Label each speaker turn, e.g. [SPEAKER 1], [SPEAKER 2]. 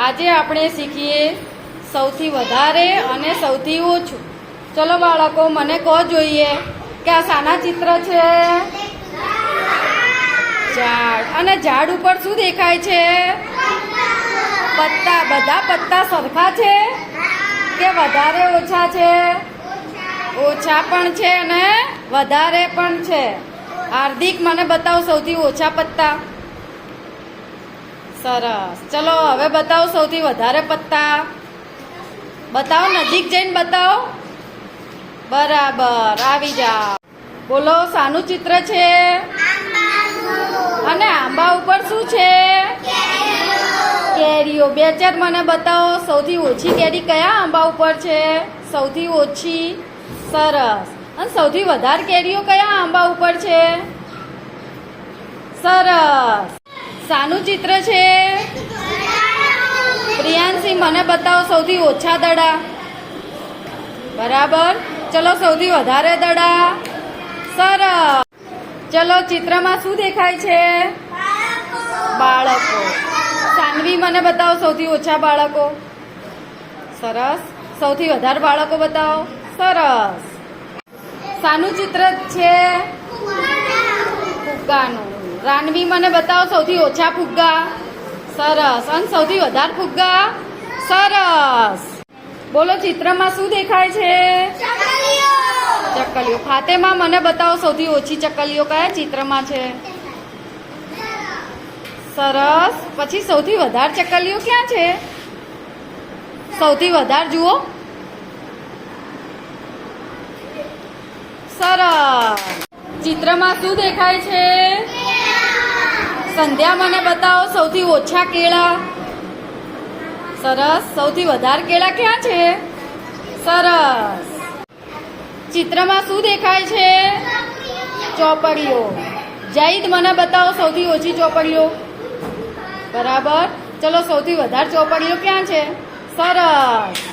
[SPEAKER 1] આજે આપણે શીખીએ સૌથી વધારે અને સૌથી ઓછું. ચલો બાળકો, મને કહો જોઈએ કે આ શાના ચિત્ર છે? ઝાડ. અને ઝાડ ઉપર શું દેખાય છે? પત્તા. બધા પત્તા સરખા છે કે વધારે ઓછા છે? ઓછા પણ છે અને વધારે પણ છે. હાર્દિક, મને બતાવો સૌથી ઓછા પત્તા. સરસ. ચલો, હવે બતાવો સૌથી વધારે પત્તા. બતાવો, નજીક જઈને બતાવો. બરાબર, આવી જાઓ. બોલો, શાનું ચિત્ર છે? અને આંબા ઉપર શું છે? કેરીઓ. બે ચાર મને બતાવો, સૌથી ઓછી કેરી કયા આંબા ઉપર છે? સૌથી ઓછી. સરસ. અને સૌથી વધારે કેરીઓ કયા આંબા ઉપર છે? સરસ. શાનું ચિત્ર છે? પ્રિયાંશી, મને બતાવો સૌથી ઓછા દડા. બરાબર? ચલો સૌથી વધારે દડા. સરસ. ચલો, ચિત્રમાં શું દેખાય છે? બાળકો. સાનવી, મને બતાવો સૌથી ઓછા બાળકો. સરસ. સૌથી વધારે બાળકો બતાવો. સરસ. શાનું ચિત્ર છે? ફુગ્ગાનું રાનવી મને બતાવો સૌથી ઓછા ફુગ્ગા. સરસ. અને સૌથી વધારે ફુગ્ગા? સરસ. બોલો ચિત્રમાં શું દેખાય છે? ચકલીઓ. ફાતેમાં મને બતાવો સૌથી ઓછી ચકલીઓ કયા ચિત્રમાં છે? સરસ. પછી સૌથી વધારે ચકલીઓ ક્યાં છે? સૌથી વધારે જુઓ. સરસ. ચિત્રમાં શું દેખાય છે? સંધ્યા મને બતાવો, સૌથી ઓછા કેળા. સરસ, સૌથી વધારે કેળા ક્યાં છે? સરસ. ચિત્રમાં શું દેખાય છે? ચોપડીઓ. જઈદ મને બતાવો સૌથી ઓછી ચોપડીઓ. બરાબર. ચલો, સૌથી વધારે ચોપડીઓ ક્યાં છે? સરસ.